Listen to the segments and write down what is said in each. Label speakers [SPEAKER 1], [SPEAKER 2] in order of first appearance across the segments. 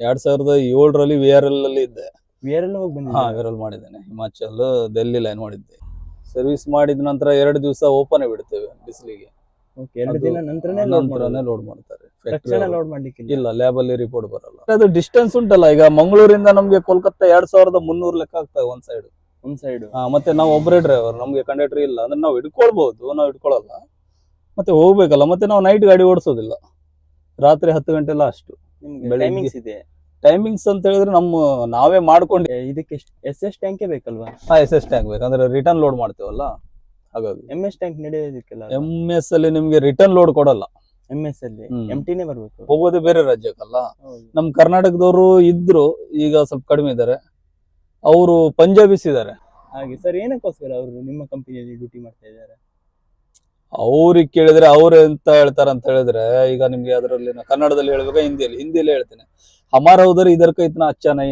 [SPEAKER 1] ಎರಡ್ ಸಾವಿರದ ಏಳರಲ್ಲಿ ವಿ ಆರ್ ಎಲ್ ಅಲ್ಲಿ ಇದ್ದೆ.
[SPEAKER 2] ಬೇರೆಲ್ಲ ಹೋಗಿ
[SPEAKER 1] ಹಾ ವಿ ಆರ್ ಎಲ್ ಮಾಡಿದ್ದೇನೆ. ಹಿಮಾಚಲ್ ಡೆಲ್ಲಿ ಲೈನ್ ಮಾಡಿದ್ದೆ. ಸರ್ವಿಸ್ ಮಾಡಿದ ನಂತರ ಎರಡು ದಿವಸ ಓಪನ್ ಬಿಡ್ತೇವೆ ಬಿಸಿಲಿಗೆ.
[SPEAKER 2] ಓಕೆ ಎರಡು ದಿನ ನಂತರನೇ ಲೋಡ್
[SPEAKER 1] ಮಾಡ್ತಾರೆ.
[SPEAKER 2] ತಕ್ಷಣ ಲೋಡ್ ಮಾಡ್ಲಿಕ್ಕೆ
[SPEAKER 1] ಇಲ್ಲ ಲ್ಯಾಬ್ ಅಲ್ಲಿ ರಿಪೋರ್ಟ್ ಬರಲ್ಲ. ಅದು ಡಿಸ್ಟೆನ್ಸ್ ಉಂಟಲ್ಲ ಈಗ ಮಂಗಳೂರಿಂದ ನಮ್ಗೆ ಕೋಲ್ಕತ್ತಾ ಎರಡ್ ಸಾವಿರದ ಮುನ್ನೂರು ಲೆಕ್ಕ ಆಗ್ತದೆ ಒಂದ್ ಸೈಡ್
[SPEAKER 2] ಒಂದ್ ಸೈಡ್
[SPEAKER 1] ಮತ್ತೆ ನಾವು ಒಬ್ಬರೇ ಡ್ರೈವರ್ ನಮ್ಗೆ ಕಂಡಕ್ಟರ್ ಇಲ್ಲ. ಅಂದ್ರೆ ನಾವು ಇಟ್ಕೊಳ್ಬಹುದು ನಾವು ಹಿಡ್ಕೊಳಲ್ಲ. ಮತ್ತೆ ಹೋಗ್ಬೇಕಲ್ಲ ಮತ್ತೆ ನಾವು ನೈಟ್ ಗಾಡಿ ಓಡಿಸೋದಿಲ್ಲ. ರಾತ್ರಿ ಹತ್ತು ಗಂಟೆ ಲಾಸ್ಟ್
[SPEAKER 2] ನಿಮ್ಗೆ
[SPEAKER 1] ಬೆಳಿಗ್ಗೆ-
[SPEAKER 2] ಟೈಮಿಂಗ್ಸ್ ಇದೆ?
[SPEAKER 1] ಟೈಮಿಂಗ್ಸ್ ಅಂತ ಹೇಳಿದ್ರೆ ನಮ್ಮ ನಾವೇ ಮಾಡ್ಕೊಂಡು
[SPEAKER 2] ಇದಕ್ಕೆ ಎಸ್ ಎಸ್ ಟ್ಯಾಂಕೇ ಬೇಕಲ್ವಾ?
[SPEAKER 1] ಎಸ್ ಎಸ್ ಟ್ಯಾಂಕ್ ಬೇಕಂದ್ರೆ ರಿಟರ್ನ್ ಲೋಡ್ ಮಾಡ್ತೇವಲ್ಲ? ಹಾಗಾಗಿ.
[SPEAKER 2] ಎಂ ಎಸ್ ಟ್ಯಾಂಕ್ ನಡೆಯೋದಕ್ಕೆಲ್ಲ
[SPEAKER 1] ಎಂ ಎಸ್ ಅಲ್ಲಿ ನಿಮ್ಗೆ ರಿಟರ್ನ್ ಲೋಡ್ ಕೊಡಲ್ಲ.
[SPEAKER 2] ಎಂ ಎಸ್ ಅಲ್ಲಿ?
[SPEAKER 1] ಹ್ಮ್.
[SPEAKER 2] ಎಂ ಟಿನೇ ಬರ್ಬೇಕು.
[SPEAKER 1] ಹೋಗೋದೇ ಬೇರೆ ರಾಜ್ಯಕ್ಕಲ್ಲ.
[SPEAKER 2] ಹೌದು.
[SPEAKER 1] ನಮ್ ಕರ್ನಾಟಕದವರು ಇದ್ರು ಈಗ ಸ್ವಲ್ಪ ಕಡಿಮೆ ಇದ್ದಾರೆ. ಅವರು ಪಂಜಾಬಿಸ್ ಇದ್ದಾರೆ
[SPEAKER 2] ಹಾಗೆ. ಸರ್ ಏನಕ್ಕೋಸ್ಕರ ಅವರು ನಿಮ್ಮ ಕಂಪನಿಯಲ್ಲಿ ಡ್ಯೂಟಿ ಮಾಡ್ತಾ ಇದ್ದಾರೆ?
[SPEAKER 1] ಅವ್ರಿಗೆ ಕೇಳಿದ್ರೆ ಅವ್ರು ಎಂತ ಹೇಳ್ತಾರ ಅಂತ ಹೇಳಿದ್ರೆ, ಈಗ ನಿಮ್ಗೆ ಅದರಲ್ಲಿ ಕನ್ನಡದಲ್ಲಿ ಹೇಳ್ಬೇಕಾ, ಹಿಂದಿಯಲ್ಲಿ? ಹಿಂದಿಯಲ್ಲಿ ಹೇಳ್ತೇನೆ. ಹಮಾರ ಉದರ್ ಇದರ ಕೈತನ ಅಚ್ಚ ನೈ.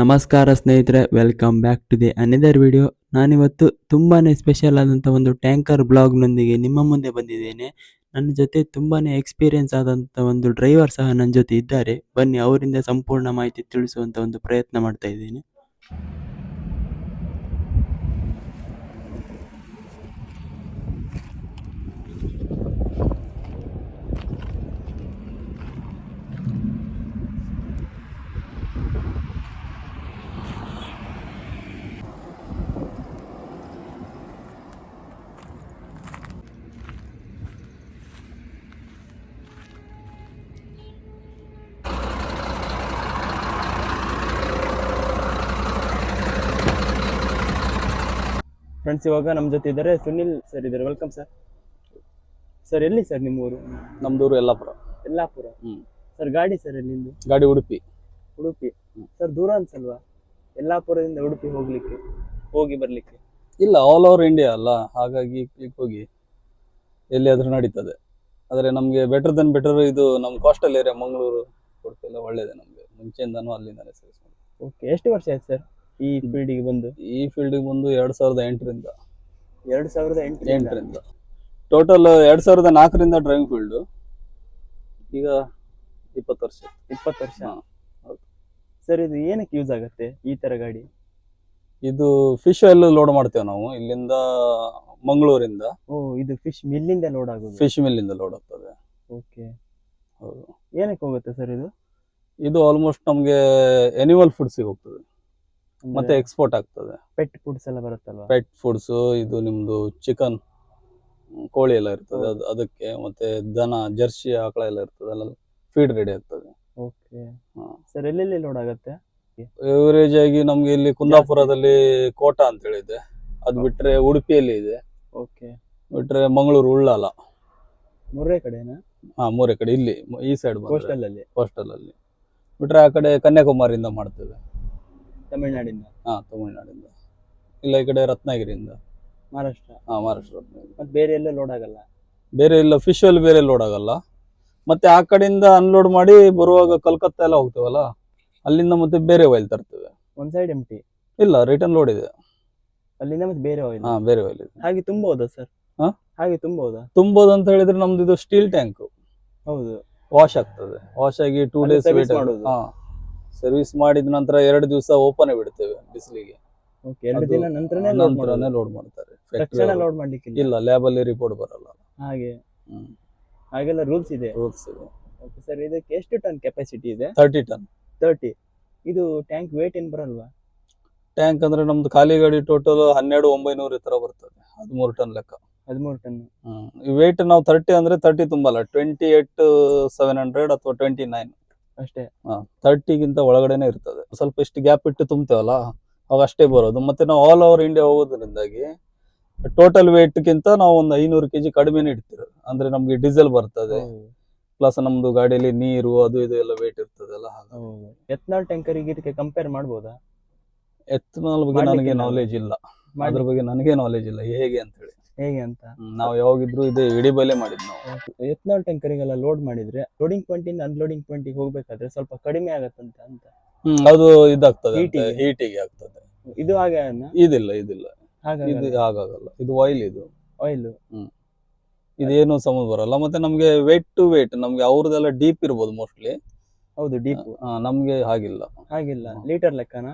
[SPEAKER 3] ನಮಸ್ಕಾರ ಸ್ನೇಹಿತರೆ welcome back to the another video ನಾನಿವತ್ತು ತುಂಬಾ ಸ್ಪೆಷಲ್ ಆದಂತ ಒಂದು ಟ್ಯಾಂಕರ್ ಬ್ಲಾಗ್ನೊಂದಿಗೆ ನಿಮ್ಮ ಮುಂದೆ ಬಂದಿದ್ದೇನೆ. ನನ್ನ ಜೊತೆ ತುಂಬಾ ಎಕ್ಸ್ಪೀರಿಯನ್ಸ್ ಆದಂತ ಒಂದು ಡ್ರೈವರ್ ಸಹ ನನ್ನ ಜೊತೆ ಇದ್ದಾರೆ. ಬನ್ನಿ, ಅವರಿಂದ ಸಂಪೂರ್ಣ ಮಾಹಿತಿ ತಿಳಿಸುವಂತ ಒಂದು ಪ್ರಯತ್ನ ಮಾಡ್ತಾ ಇದ್ದೀನಿ.
[SPEAKER 2] ಫ್ರೆಂಡ್ಸ್ ಇವಾಗ ನಮ್ಮ ಜೊತೆ ಇದ್ದಾರೆ. ಸುನಿಲ್ ಸರ್ ಇದ್ದಾರೆ. ವೆಲ್ಕಮ್ ಸರ್ ಸರ್ ಎಲ್ಲಿ ಸರ್ ನಿಮ್ಮ ಊರು?
[SPEAKER 1] ನಮ್ದೂರು ಯಲ್ಲಾಪುರ.
[SPEAKER 2] ಯಲ್ಲಾಪುರ?
[SPEAKER 1] ಹ್ಮ್.
[SPEAKER 2] ಸರ್ ಗಾಡಿ ಸರ್ ಎಲ್ಲಿಂದು
[SPEAKER 1] ಗಾಡಿ ಉಡುಪಿ.
[SPEAKER 2] ಉಡುಪಿ. ಸರ್ ದೂರ ಅನ್ಸಲ್ವಾ? ಯಲ್ಲಾಪುರದಿಂದ ಉಡುಪಿ ಹೋಗ್ಲಿಕ್ಕೆ ಹೋಗಿ ಬರ್ಲಿಕ್ಕೆ.
[SPEAKER 1] ಇಲ್ಲ ಆಲ್ ಓವರ್ ಇಂಡಿಯಾ ಅಲ್ಲ. ಹಾಗಾಗಿ ಕ್ಲಿಕ್ ಹೋಗಿ ಎಲ್ಲಿಯಾದ್ರೂ ನಡೀತದೆ. ಆದರೆ ನಮಗೆ ಬೆಟರ್ ದನ್ ಬೆಟರ್ ಇದು ನಮ್ಮ ಕಾಸ್ಟಲ್ ಏರಿಯಾ ಮಂಗಳೂರು ಉಡುಪಿ ಎಲ್ಲ ನಮಗೆ. ಮುಂಚೆಯಿಂದನೂ ಮುಂಚೆಯಿಂದಾನು ಅಲ್ಲಿಂದಾನೆ ಸೇರಿಸ್
[SPEAKER 2] ಓಕೆ ಎಷ್ಟು ವರ್ಷ ಆಯ್ತು ಸರ್ ಈ ಫೀಲ್ಡಿಗೆ ಬಂದು?
[SPEAKER 1] ಈ ಫೀಲ್ಡಿಗೆ ಬಂದು ಎರಡ್ ಸಾವಿರದ ಎಂಟರಿಂದ.
[SPEAKER 2] ಎರಡ್ ಸಾವಿರದ ಎಂಟು
[SPEAKER 1] ಎಂಟರಿಂದ. ಟೋಟಲ್ ಎರಡ್ ಸಾವಿರದ ನಾಲ್ಕರಿಂದ ಡ್ರೈವಿಂಗ್ ಫೀಲ್ಡ್ ಈಗ ಇಪ್ಪತ್ತು ವರ್ಷ.
[SPEAKER 2] ಇಪ್ಪತ್ತು ವರ್ಷ. ಸರ್ ಇದು ಏನಕ್ಕೆ ಯೂಸ್ ಆಗುತ್ತೆ ಈ ತರ ಗಾಡಿ?
[SPEAKER 1] ಇದು ಫಿಶ್ ಎಲ್ಲ ಲೋಡ್ ಮಾಡ್ತೇವೆ ನಾವು. ಇಲ್ಲಿಂದ ಮಂಗಳೂರಿಂದ.
[SPEAKER 2] ಓ ಇದು ಫಿಶ್ ಮಿಲ್ಲಿಂದ ಲೋಡ್ ಆಗೋದು.
[SPEAKER 1] ಫಿಶ್ ಮಿಲ್ಲಿಂದ ಲೋಡ್ ಆಗ್ತದೆ.
[SPEAKER 2] ಓಕೆ.
[SPEAKER 1] ಹೌದು.
[SPEAKER 2] ಏನಕ್ಕೆ ಹೋಗುತ್ತೆ ಸರ್ ಇದು?
[SPEAKER 1] ಇದು ಆಲ್ಮೋಸ್ಟ್ ನಮಗೆ ಎನಿಮಲ್ ಫುಡ್ಸಿಗೆ ಹೋಗ್ತದೆ. ಮತ್ತೆ ಎಕ್ಸ್ಪೋರ್ಟ್ ಆಗ್ತದೆ.
[SPEAKER 2] ಪೆಟ್ ಫುಡ್ಸ್ ಎಲ್ಲ ಬರುತ್ತಲ್ವಾ?
[SPEAKER 1] ಪೆಟ್ ಫುಡ್ಸ್ ಇದು ನಿಮ್ದು ಚಿಕನ್ ಕೋಳಿ ಎಲ್ಲ ಇರ್ತದೆ. ಅದು ಅದಕ್ಕೆ ಮತ್ತೆ ದನ ಜರ್ಸಿ ಆಕಳ ಎಲ್ಲ ಇರ್ತದೆ. ಅಲ್ಲ ಫೀಡ್ ರೆಡಿ ಆಗ್ತದೆ.
[SPEAKER 2] ಓಕೆ
[SPEAKER 1] ಹಾ.
[SPEAKER 2] ಸರ್ ಎಲ್ಲೆಲ್ಲಿ ಲೋಡ್ ಆಗುತ್ತೆ?
[SPEAKER 1] ಎವರೇಜ್ ಆಗಿ ನಮ್ಗೆ ಇಲ್ಲಿ ಕುಂದಾಪುರದಲ್ಲಿ ಕೋಟ ಅಂತ ಹೇಳಿದೆ. ಅದ್ ಬಿಟ್ರೆ ಉಡುಪಿಯಲ್ಲಿ ಇದೆ.
[SPEAKER 2] ಓಕೆ
[SPEAKER 1] ಬಿಟ್ರೆ ಮಂಗಳೂರು ಉಳ್ಳಾಲ.
[SPEAKER 2] ಮೂರೇ ಕಡೆನಾ?
[SPEAKER 1] ಹಾ ಮೂರೇ ಕಡೆ. ಇಲ್ಲಿ ಈ ಸೈಡ್
[SPEAKER 2] ಕೋಸ್ಟಲ್ ಅಲ್ಲಿ.
[SPEAKER 1] ಕೋಸ್ಟಲ್ ಅಲ್ಲಿ. ಬಿಟ್ರೆ ಆ ಕಡೆ ಕನ್ಯಾಕುಮಾರಿಯಿಂದ ಮಾಡ್ತೇವೆ.
[SPEAKER 2] ತಮಿಳ್ನಾಡಿಂದ.
[SPEAKER 1] ಹಾ ತಮಿಳ್ನಾಡಿಂದ. ಇಲ್ಲ ಈ ಕಡೆ ರತ್ನಗಿರಿಯಿಂದ.
[SPEAKER 2] ಮಹಾರಾಷ್ಟ್ರ.
[SPEAKER 1] ಹಾ ಮಹಾರಾಷ್ಟ್ರ ರತ್ನಗಿರಿ.
[SPEAKER 2] ಮತ್ತೆ ಬೇರೆ ಎಲ್ಲ ಲೋಡ್ ಆಗಲ್ಲ?
[SPEAKER 1] ಬೇರೆ ಇಲ್ಲ ಫಿಶ್ ಅಲ್ಲಿ ಬೇರೆ ಲೋಡ್ ಆಗಲ್ಲ. ಮತ್ತೆ ಆ ಕಡೆಯಿಂದ ಅನ್ಲೋಡ್ ಮಾಡಿ ಬರುವಾಗ ಕಲ್ಕತ್ತಾ ಎಲ್ಲ ಹೋಗ್ತೇವಲ್ಲ? ಅಲ್ಲಿಂದ ಮತ್ತೆ ಬೇರೆ ಆಯಿಲ್ ತರ್ತೇವೆ.
[SPEAKER 2] ಒಂದ್ ಸೈಡ್ ಎಂ ಟಿ
[SPEAKER 1] ಇಲ್ಲ ರಿಟರ್ನ್ ಲೋಡ್ ಇದೆ.
[SPEAKER 2] ಅಲ್ಲಿಂದ ಮತ್ತೆ ಬೇರೆ ಆಯಿಲ್
[SPEAKER 1] ಹಾ ಬೇರೆ ಆಯಿಲ್ ಇದೆ.
[SPEAKER 2] ಹಾಗೆ ತುಂಬಬಹುದಾ ಸರ್
[SPEAKER 1] ಹಾ?
[SPEAKER 2] ಹಾಗೆ ತುಂಬಬಹುದಾ
[SPEAKER 1] ತುಂಬೋದು ಅಂತ ಹೇಳಿದ್ರೆ ನಮ್ದು ಇದು ಸ್ಟೀಲ್ ಟ್ಯಾಂಕ್
[SPEAKER 2] ಹೌದು.
[SPEAKER 1] ವಾಶ್ ಆಗ್ತದೆ. ವಾಶ್ ಆಗಿ ಟೂ
[SPEAKER 2] ಅಲ್ಲಿ
[SPEAKER 1] ಡೇಸ್
[SPEAKER 2] service ಮಾಡೋದು?
[SPEAKER 1] ಹಾ. ಸರ್ವಿಸ್ ಮಾಡಿದ ನಂತರ ಎರಡು ದಿವಸ ಓಪನ್ ಬಿಡ್ತೇವೆ ಬಿಸಿಲಿಗೆ.
[SPEAKER 2] ಓಕೆ ಎರಡು
[SPEAKER 1] ಅದು
[SPEAKER 2] ದಿನ ನಂತರನೇ ಲೋಡ್
[SPEAKER 1] ನಂತರನೇ ಲೋಡ್ ಮಾಡ್ತಾರೆ.
[SPEAKER 2] ತಕ್ಷಣ. ಲೋಡ್
[SPEAKER 1] ಇಲ್ಲ ಲ್ಯಾಬ್ ಅಲ್ಲಿ ರಿಪೋರ್ಟ್ ಬರಲ್ಲ.
[SPEAKER 2] ಹಾಗೆ. ಹಾಗೆಲ್ಲ ರೂಲ್ಸ್ ಇದೆ?
[SPEAKER 1] ರೂಲ್ಸ್ ಇದೆ.
[SPEAKER 2] ಓಕೆ ಸರ್ ಇದಕ್ಕೆ ಎಷ್ಟು ಟನ್ ಕೆಪಾಸಿಟಿ ಇದೆ?
[SPEAKER 1] ತರ್ಟಿ ಟನ್
[SPEAKER 2] ತರ್ಟಿ ಇದು ಟ್ಯಾಂಕ್ ವೇಟ್ ಏನ್ ಬರಲ್ವಾ?
[SPEAKER 1] ಟ್ಯಾಂಕ್ ಅಂದ್ರೆ ನಮ್ದು ಖಾಲಿ ಗಾಡಿ ಟೋಟಲ್ ಹನ್ನೆರಡು ಒಂಬೈನೂರು ತರ ಬರ್ತದೆ. ಹದಿಮೂರು ಟನ್ ಲೆಕ್ಕ.
[SPEAKER 2] ಹದಿಮೂರು ಟನ್
[SPEAKER 1] ಹ್ಮ್. ವೇಟ್ ನಾವು ತರ್ಟಿ ಅಂದ್ರೆ ತರ್ಟಿ ತುಂಬಲ್ಲ ಟ್ವೆಂಟಿ ಏಟ್ ಸೆವೆನ್ ಹಂಡ್ರೆಡ್ ಅಥವಾ ಟ್ವೆಂಟಿ ನೈನ್
[SPEAKER 2] ಅಷ್ಟೇ.
[SPEAKER 1] ತರ್ಟಿಗಿಂತ ಒಳಗಡೆನೆ ಇರ್ತದೆ. ಸ್ವಲ್ಪ ಇಷ್ಟು ಗ್ಯಾಪ್ ಇಟ್ಟು ತುಂಬ್ತೇವಲ್ಲ ಅವಾಗ ಅಷ್ಟೇ ಬರೋದು. ಮತ್ತೆ ನಾವು ಆಲ್ ಓವರ್ ಇಂಡಿಯಾ ಹೋಗೋದ್ರಿಂದಾಗಿ ಟೋಟಲ್ ಗಿಂತ ನಾವು ಒಂದು ಐನೂರು ಕೆಜಿ ಕಡಿಮೆನೇ ಇಡ್ತೀವಿ ಅಂದ್ರೆ ನಮ್ಗೆ ಡೀಸೆಲ್ ಬರ್ತದೆ. ಪ್ಲಸ್ ನಮ್ದು ಗಾಡಿಯಲ್ಲಿ ನೀರು ಅದು ಇದು ಎಲ್ಲ ವೇಟ್ ಇರ್ತದಲ್ಲ ಎಥನಾಲ್
[SPEAKER 2] ಎತ್ನಾಲ್ ಟ್ಯಾಂಕರಿಗೆ ಇದಕ್ಕೆ ಕಂಪೇರ್ ಮಾಡ್ಬೋದಾ?
[SPEAKER 1] ಎಥನಾಲ್ ಬಗ್ಗೆ ನನಗೆ. ನಾಲೆಜ್ ಇಲ್ಲ. ಅದ್ರ ಬಗ್ಗೆ ನನಗೆ ನಾಲೆಜ್ ಇಲ್ಲ. ಹೇಗೆ ಅಂತ ಹೇಳಿ.
[SPEAKER 2] ಹೇಗೆ ಅಂತ?
[SPEAKER 1] ನಾವು ಯಾವಾಗಿದ್ರು ಇದು ಇಡೀ ಬಲೆ ಮಾಡಿದ್ ನಾವು.
[SPEAKER 2] ಎತ್ನಾಲ್ ಟ್ಯಾಂಕರಿಗೆಲ್ಲ ಲೋಡ್ ಮಾಡಿದ್ರೆ ಲೋಡಿಂಗ್ ಪಾಯಿಂಟ್ ಇಂದ ಅನ್ಲೋಡಿಂಗ್ ಪಾಯಿಂಟ್ ಹೋಗ್ಬೇಕಾದ್ರೆ ಸ್ವಲ್ಪ ಕಡಿಮೆ ಆಗತ್ತಂತ ಅಂತ?
[SPEAKER 1] ಹ್ಮ್ ಅದು ಇದಾಗ್ತದೆ
[SPEAKER 2] ಗೆ?
[SPEAKER 1] ಹೀಟಿಗೆ ಆಗ್ತದೆ.
[SPEAKER 2] ಇದು ಹಾಗೆ
[SPEAKER 1] ಇದಿಲ್ಲ ಇದಿಲ್ಲ. ಇದು ಆಗಾಗಲ್ಲ ಇದು ಆಯಿಲ್ ಇದು.
[SPEAKER 2] ಆಯಿಲ್
[SPEAKER 1] ಹ್ಮ್. ಇದೇನು ಸಮಸ್ಯೆ ಬರಲ್ಲ ಮತ್ತೆ ನಮ್ಗೆ ವೇಟ್ ಟು ವೇಟ್ ನಮ್ಗೆ ಅವ್ರದ್ದೆಲ್ಲ ಡೀಪ್ ಇರ್ಬೋದು ಮೋಸ್ಟ್ಲಿ
[SPEAKER 2] ಹೌದು ಡೀಪ್
[SPEAKER 1] ನಮ್ಗೆ ಹಾಗಿಲ್ಲ.
[SPEAKER 2] ಹಾಗಿಲ್ಲ. ಲೀಟರ್ ಲೆಕ್ಕನಾ?